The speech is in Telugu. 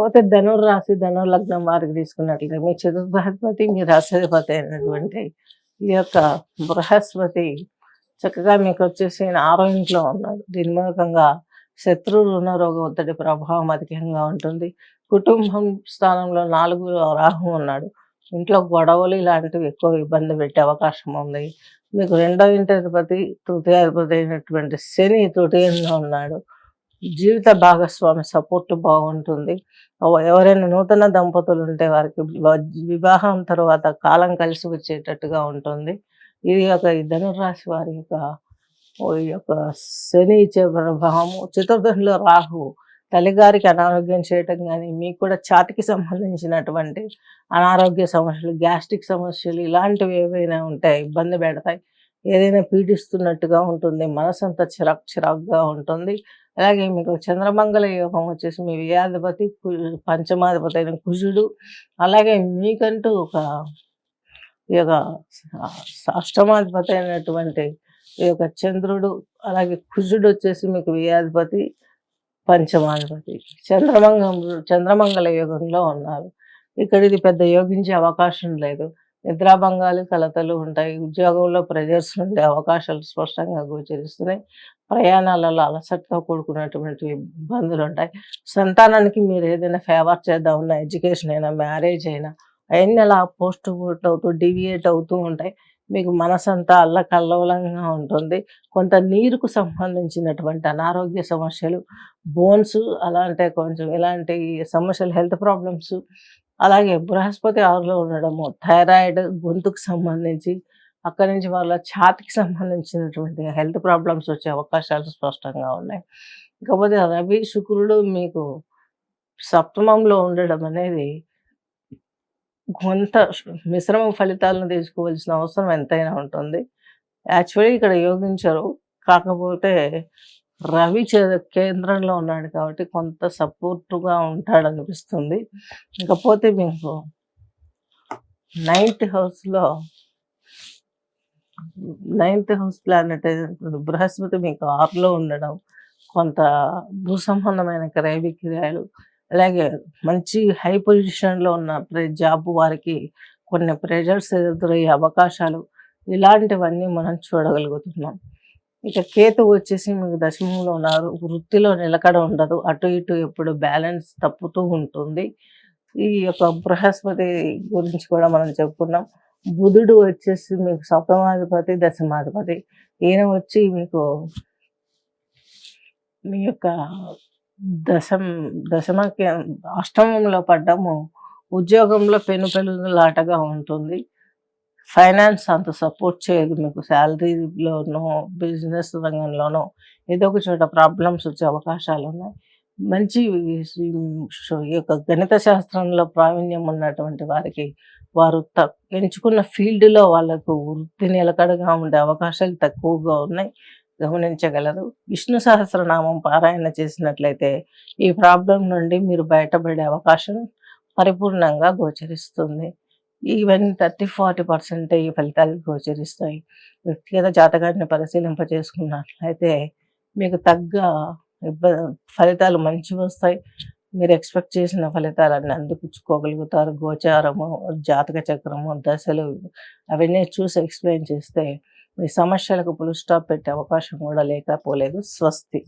పోతే ధనుర్ రాశి ధనుర్ లగ్నం వారికి తీసుకున్నట్లయితే మీ చతుర్థాధిపతి మీ రాశాధిపతి అయినటువంటి ఈ యొక్క బృహస్పతి చక్కగా మీకు వచ్చేసి ఆరో ఇంట్లో ఉన్నాడు. దీని మూలకంగా శత్రు రుణ రోగ ఒత్తిడి ప్రభావం అధికంగా ఉంటుంది. కుటుంబం స్థానంలో నాలుగు రాహు ఉన్నాడు. ఇంట్లో గొడవలు ఇలాంటివి ఎక్కువ ఇబ్బంది పెట్టే అవకాశం ఉంది. మీకు రెండో ఇంటి అధిపతి తృతీయాధిపతి అయినటువంటి శని తృతీయంలో ఉన్నాడు. జీవిత భాగస్వామి సపోర్ట్ బాగుంటుంది. ఎవరైనా నూతన దంపతులు ఉంటే వారికి వివాహం తర్వాత కాలం కలిసి వచ్చేటట్టుగా ఉంటుంది. ఇది ఒక ధనురాశి ధనుర్రాశి వారి యొక్క ఈ యొక్క శని ఇచ్చే ప్రభావము చతుర్థంలో రాహు తల్లిగారికి అనారోగ్యం చేయటం కానీ మీకు కూడా ఛాతికి సంబంధించినటువంటి అనారోగ్య సమస్యలు గ్యాస్ట్రిక్ సమస్యలు ఇలాంటివి ఏవైనా ఉంటాయి ఇబ్బంది పెడతాయి. ఏదైనా పీడిస్తున్నట్టుగా ఉంటుంది. మనసు అంతా చిరాక్ చిరాక్గా ఉంటుంది. అలాగే మీకు చంద్రమంగళ యోగం వచ్చేసి మీ వ్యాధిపతి కు- పంచమాధిపతి అయిన కుజుడు. అలాగే మీకంటూ ఒక ఈ యొక్క అష్టమాధిపతి అయినటువంటి ఈ యొక్క చంద్రుడు అలాగే కుజుడు వచ్చేసి మీకు వ్యాధిపతి పంచమాధిపతి. చంద్రమంగం చంద్రమంగళ యోగంలో ఉన్నారు. ఇక్కడ ఇది పెద్ద యోగించే అవకాశం లేదు. నిద్రాభంగాలు కలతలు ఉంటాయి. ఉద్యోగంలో ప్రెజర్స్ ఉండే అవకాశాలు స్పష్టంగా గోచరిస్తున్నాయి. ప్రయాణాలలో అలసటతో కూడుకున్నటువంటి ఇబ్బందులు ఉంటాయి. సంతానానికి మీరు ఏదైనా ఫేవర్ చేద్దామన్నా ఎడ్యుకేషన్ అయినా మ్యారేజ్ అయినా అవన్నీ అలా పోస్ట్ పోట్ అవుతూ డివియేట్ అవుతూ ఉంటాయి. మీకు మనసంతా అల్లకల్లోలంగా ఉంటుంది. కొంత నీరుకు సంబంధించినటువంటి అనారోగ్య సమస్యలు బోన్స్ అలాంటి కొంచెం ఇలాంటి సమస్యలు హెల్త్ ప్రాబ్లమ్స్ అలాగే బృహస్పతి ఆరులో ఉండడము థైరాయిడ్ గొంతుకు సంబంధించి అక్కడి నుంచి వాళ్ళ ఛాతికి సంబంధించినటువంటి హెల్త్ ప్రాబ్లమ్స్ వచ్చే అవకాశాలు స్పష్టంగా ఉన్నాయి. ఇకపోతే రవి శుక్రుడు మీకు సప్తమంలో ఉండడం అనేది కొంత మిశ్రమ ఫలితాలను తీసుకోవాల్సిన అవసరం ఎంతైనా ఉంటుంది. యాక్చువల్లీ ఇక్కడ యోగించరు. కాకపోతే రవి కేంద్రంలో ఉన్నాడు కాబట్టి కొంత సపోర్టుగా ఉంటాడు అనిపిస్తుంది ఇకపోతే మీకు నైన్త్ హౌస్లో నైన్త్ హౌస్ ప్లానెట్ బృహస్పతి మీకు ఆరులో ఉండడం కొంత భూ సంబంధమైన క్రయ విక్రయాలు అలాగే మంచి హై పొజిషన్లో ఉన్న ప్ర- జాబ్ వారికి కొన్ని ప్రెజర్స్ ఎదురయ్యే అవకాశాలు ఇలాంటివన్నీ మనం చూడగలుగుతున్నాం. ఇక కేతు వచ్చేసి మీకు దశమంలో ఉన్నారు. వృత్తిలో నిలకడ ఉండదు. అటు ఇటు ఎప్పుడు బ్యాలెన్స్ తప్పుతూ ఉంటుంది. ఈ యొక్క బృహస్పతి గురించి కూడా మనం చెప్పుకున్నాం. బుధుడు వచ్చేసి మీకు సప్తమాధిపతి దశమాధిపతి. ఈయన వచ్చి మీకు మీ యొక్క దశం దశమ అష్టమంలో పడ్డము ఉద్యోగంలో పెను పెనులాటగా ఉంటుంది. ఫైనాన్స్ అంత సపోర్ట్ చేయదు మీకు. శాలరీలోనో బిజినెస్ రంగంలోనో ఏదో ఒక చోట ప్రాబ్లమ్స్ వచ్చే అవకాశాలు ఉన్నాయి. మంచి ఈ యొక్క గణిత శాస్త్రంలో ప్రావీణ్యం ఉన్నటువంటి వారికి వారు త- ఎంచుకున్న ఫీల్డ్లో వాళ్ళకు వృత్తి నిలకడగా ఉండే అవకాశాలు తక్కువగా ఉన్నాయి. గమనించగలరు. విష్ణు సహస్రనామం పారాయణ చేసినట్లయితే ఈ ప్రాబ్లం నుండి మీరు బయటపడే అవకాశం పరిపూర్ణంగా గోచరిస్తుంది. ఈవెన్ థర్టీ ఫార్టీ పర్సెంట్ ఈ ఫలితాలు గోచరిస్తాయి. వ్యక్తిగత జాతకాన్ని పరిశీలింప చేసుకున్నట్లయితే మీకు తగ్గ ఇబ్బ- ఫలితాలు మంచిగా వస్తాయి. మీరు ఎక్స్పెక్ట్ చేసిన ఫలితాలన్నీ అందిపుచ్చుకోగలుగుతారు. గోచారము జాతక చక్రము దశలు అవన్నీ చూసి ఎక్స్ప్లెయిన్ చేస్తే మీ సమస్యలకు పులు స్టాప్ పెట్టే అవకాశం కూడా లేకపోలేదు. స్వస్తి.